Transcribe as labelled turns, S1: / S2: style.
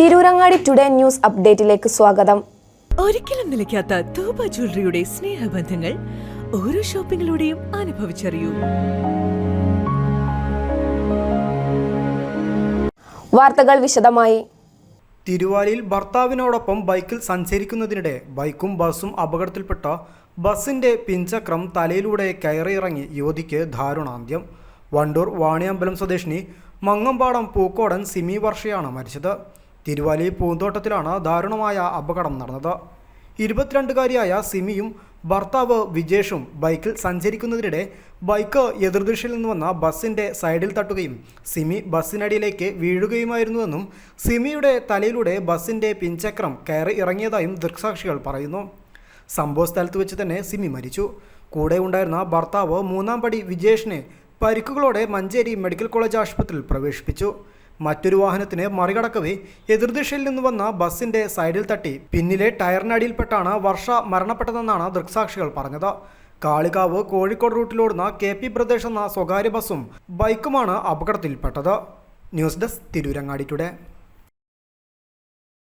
S1: Tirurangadi today news അപ്ഡേറ്റിലേക്ക് സ്വാഗതം.
S2: ഒരിക്കലും നിലയ്ക്കാത്ത തൂബ ജ്വല്ലറിയുടെ സ്നേഹബന്ധങ്ങൾ ഓരോ ഷോപ്പിംഗിലൂടെയും അനുഭവിച്ചറിയൂ.
S1: വാർത്തകൾ വിശദമായി.
S3: തിരുവാലിയിൽ ഭർത്താവിനോടൊപ്പം ബൈക്കിൽ സഞ്ചരിക്കുന്നതിനിടെ ബൈക്കും ബസ്സും അപകടത്തിൽപ്പെട്ട ബസ്സിന്റെ പിഞ്ചക്രം തലയിലൂടെ കയറിയിറങ്ങി യുവതിക്ക് ദാരുണാന്ത്യം. വണ്ടൂർ വാണിയമ്പലം സ്വദേശിനി മങ്ങമ്പാടം പൂക്കോടൻ സിമി വർഷയാണ് മരിച്ചത്. തിരുവാലി പൂന്തോട്ടത്തിലാണ് ദാരുണമായ അപകടം നടന്നത്. ഇരുപത്തിരണ്ടുകാരിയായ സിമിയും ഭർത്താവ് വിജേഷും ബൈക്കിൽ സഞ്ചരിക്കുന്നതിനിടെ ബൈക്ക് എതിർദിശയിൽ നിന്ന് വന്ന ബസ്സിന്റെ സൈഡിൽ തട്ടുകയും സിമി ബസ്സിനടിയിലേക്ക് വീഴുകയുമായിരുന്നുവെന്നും സിമിയുടെ തലയിലൂടെ ബസ്സിന്റെ പിൻചക്രം കയറി ഇറങ്ങിയതായും ദൃക്സാക്ഷികൾ പറയുന്നു. സംഭവ സ്ഥലത്ത് വെച്ച് തന്നെ സിമി മരിച്ചു. കൂടെ ഉണ്ടായിരുന്ന ഭർത്താവ് മൂന്നാം പടി വിജേഷിനെ പരിക്കുകളോടെ മഞ്ചേരി മെഡിക്കൽ കോളേജ് ആശുപത്രിയിൽ പ്രവേശിപ്പിച്ചു. മറ്റൊരു വാഹനത്തിന് മറികടക്കവേ എതിർദിശയിൽ നിന്ന് വന്ന ബസിന്റെ സൈഡിൽ തട്ടി. പിന്നിലെ ടയറിനടിയിൽപ്പെട്ടാണ് വർഷ മരണപ്പെട്ടതെന്നാണ് ദൃക്സാക്ഷികൾ പറഞ്ഞത്. കാളികാവ് കോഴിക്കോട് റൂട്ടിലോടുന്ന കെ പി പ്രദേശ് എന്ന സ്വകാര്യ ബസ്സും ബൈക്കുമാണ് അപകടത്തിൽപ്പെട്ടത്. News desk Tirurangadi today.